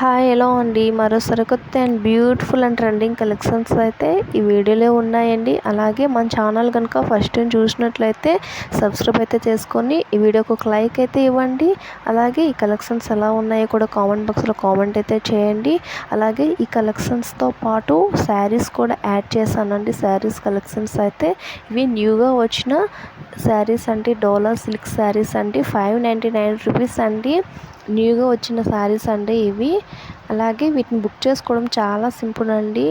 Hi ఎలా అండి. మరో సరికొత్త and beautiful and trending collections అయితే ఈ వీడియోలో ఉన్నాయండి. అలాగే మన ఛానల్ కనుక ఫస్ట్ టైం చూసినట్లయితే సబ్స్క్రైబ్ అయితే చేసుకొని ఈ వీడియోకి ఒక లైక్ అయితే ఇవ్వండి. అలాగే ఈ కలెక్షన్స్ ఎలా ఉన్నాయో కూడా కామెంట్ బాక్స్లో కామెంట్ అయితే చేయండి. అలాగే ఈ కలెక్షన్స్తో పాటు శారీస్ కూడా యాడ్ చేశానండి. శారీస్ కలెక్షన్స్ అయితే ఇవి న్యూగా వచ్చిన శారీస్ అండి. డోలా సిల్క్ శారీస్ అండి. ఫైవ్ నైంటీ నైన్ రూపీస్ అండి. న్యూగా వచ్చిన శారీస్ అండి ఇవి. అలాగే వీటిని బుక్ చేసుకోవడం చాలా సింపుల్ అండి.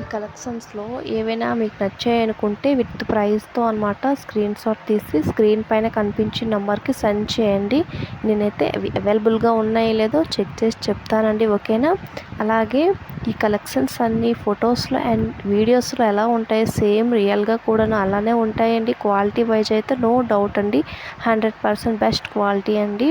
ఈ కలెక్షన్స్లో ఏవైనా మీకు నచ్చాయి అనుకుంటే విత్ ప్రైస్తో అనమాట స్క్రీన్ షాట్ తీసి స్క్రీన్ పైన కనిపించిన నెంబర్కి సెండ్ చేయండి. నేనైతే అవైలబుల్గా ఉన్నాయో లేదో చెక్ చేసి చెప్తానండి ఓకేనా? అలాగే ఈ కలెక్షన్స్ అన్నీ ఫొటోస్లో అండ్ వీడియోస్లో ఎలా ఉంటాయి సేమ్ రియల్గా కూడా అలానే ఉంటాయండి. క్వాలిటీ వైజ్ అయితే నో డౌట్ అండి. హండ్రెడ్ పర్సెంట్ బెస్ట్ క్వాలిటీ అండి.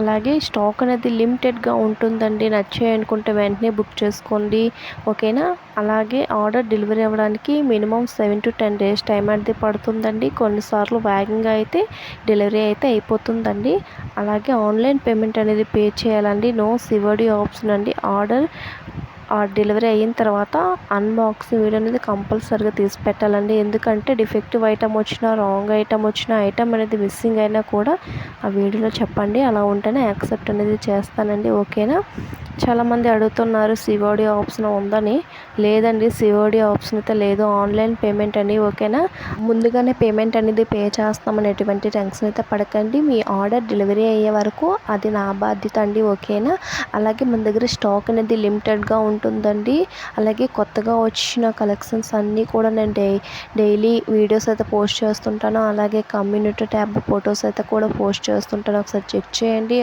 అలాగే స్టాక్ అనేది లిమిటెడ్గా ఉంటుందండి. నచ్చాయి అనుకుంటే వెంటనే బుక్ చేసుకోండి. ఓకేనా? అలాగే ఆర్డర్ డెలివరీ అవ్వడానికి minimum seven to ten days time అనేది పడుతుందండి. కొన్నిసార్లు వేగంగా అయితే డెలివరీ అయితే అయిపోతుందండి. అలాగే ఆన్లైన్ పేమెంట్ అనేది పే చేయాలండి. నో సివడి ఆప్షన్ అండి. ఆర్డర్ ఆ డెలివరీ అయిన తర్వాత అన్బాక్సింగ్ వీడియో అనేది కంపల్సరీగా తీసి పెట్టాలండి. ఎందుకంటే డిఫెక్టివ్ ఐటమ్ వచ్చినా రాంగ్ ఐటమ్ వచ్చినా ఐటమ్ అనేది మిస్సింగ్ అయినా కూడా ఆ వీడియోలో చెప్పండి. అలా ఉంటేనే యాక్సెప్ట్ అనేది చేస్తానండి. ఓకేనా? చాలామంది అడుగుతున్నారు సిఓడి ఆప్షన్ ఉందని. లేదండి సిఓడి ఆప్షన్ అయితే లేదు. ఆన్లైన్ పేమెంట్ అని ఓకేనా? ముందుగానే పేమెంట్ అనేది పే చేస్తామని ఎటువంటి టెన్షన్ అయితే పడకండి. మీ ఆర్డర్ డెలివరీ అయ్యే వరకు అది నా బాధ్యత అండి ఓకేనా? అలాగే మన దగ్గర స్టాక్ అనేది లిమిటెడ్గా ఉంటుందండి. అలాగే కొత్తగా వచ్చిన కలెక్షన్స్ అన్నీ కూడా నేను డై డైలీ వీడియోస్ అయితే పోస్ట్ చేస్తుంటాను. అలాగే కమ్యూనిటీ ట్యాబ్ ఫొటోస్ అయితే కూడా పోస్ట్ చేస్తుంటాను. ఒకసారి చెక్ చేయండి.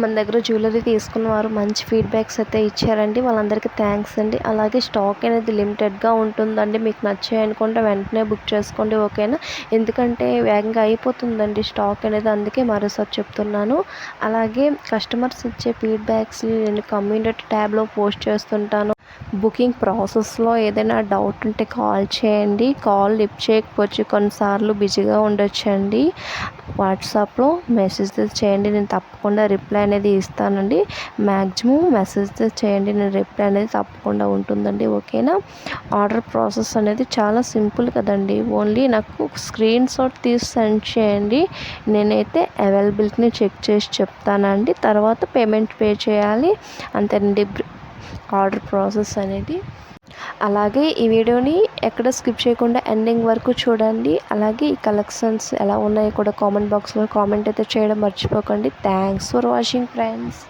మన దగ్గర జ్యువెలరీ తీసుకున్న వారు మంచి ఫీడ్బ్యాక్స్ అయితే ఇచ్చారండి. వాళ్ళందరికీ థ్యాంక్స్ అండి. అలాగే స్టాక్ అనేది లిమిటెడ్గా ఉంటుందండి. మీకు నచ్చాయి అనుకుంటే వెంటనే బుక్ చేసుకోండి ఓకేనా? ఎందుకంటే వేగంగా అయిపోతుందండి స్టాక్ అనేది. అందుకే మరోసారి చెప్తున్నాను. అలాగే కస్టమర్స్ ఇచ్చే ఫీడ్బ్యాక్స్ని నేను కమ్యూనిటీ ట్యాబ్లో పోస్ట్ చేస్తుంటాను. బుకింగ్ ప్రాసెస్లో ఏదైనా డౌట్ ఉంటే కాల్ చేయండి. కాల్ లిఫ్ట్ చేయకపోవచ్చు. కొన్నిసార్లు బిజీగా ఉండొచ్చండి. వాట్సాప్లో మెసేజ్ చేయండి. నేను తప్పకుండా రిప్లై అనేది ఇస్తానండి. మ్యాక్సిమం మెసేజ్ చేయండి. నేను రిప్లై అనేది తప్పకుండా ఉంటుందండి. ఓకేనా? ఆర్డర్ ప్రాసెస్ అనేది చాలా సింపుల్ కదండి. ఓన్లీ నాకు స్క్రీన్ షాట్ తీసి సెండ్ చేయండి. నేనైతే అవైలబిలిటీని చెక్ చేసి చెప్తానండి. తర్వాత పేమెంట్ పే చేయాలి. అంతేనండి. ఆర్డర్ ప్రాసెస్ అనేది. అలాగే ఈ వీడియోని ఎక్కడ స్కిప్ చేయకుండా ఎండింగ్ వరకు చూడండి. అలాగే ఈ కలెక్షన్స్ ఎలా ఉన్నాయో కూడా కామెంట్ బాక్స్లో కామెంట్ అయితే చేయడం మర్చిపోకండి. Thanks for watching friends.